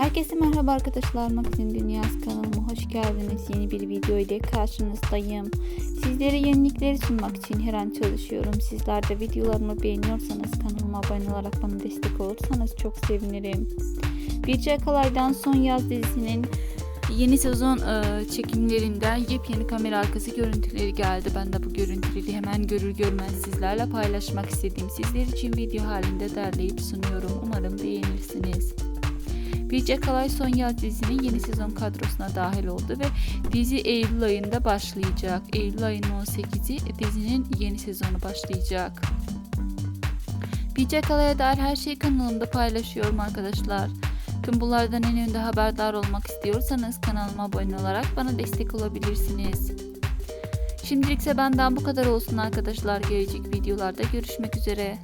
Herkese merhaba arkadaşlar. Magazin Dünyası kanalıma hoş geldiniz. Yeni bir video ile karşınızdayım. Sizlere yenilikleri sunmak için her an çalışıyorum. Sizler de videolarımı beğeniyorsanız kanalıma abone olarak bana destek olursanız çok sevinirim. Birce Kalay'dan Son Yaz dizisinin yeni sezon e, çekimlerinden yepyeni kamera arkası görüntüleri geldi. Ben de bu görüntüleri hemen görür görmez sizlerle paylaşmak istedim. Sizler için video halinde derleyip sunuyorum. Umarım beğenirsiniz. Birce Kalay Son dizinin yeni sezon kadrosuna dahil oldu ve dizi Eylül ayında başlayacak. Eylül ayının 18'i dizinin yeni sezonu başlayacak. Birce Kalay'a dair her şeyi kanalımda paylaşıyorum arkadaşlar. Tüm bunlardan en önde haberdar olmak istiyorsanız kanalıma abone olarak bana destek olabilirsiniz. Şimdilik ise benden bu kadar olsun arkadaşlar. Gelecek videolarda görüşmek üzere.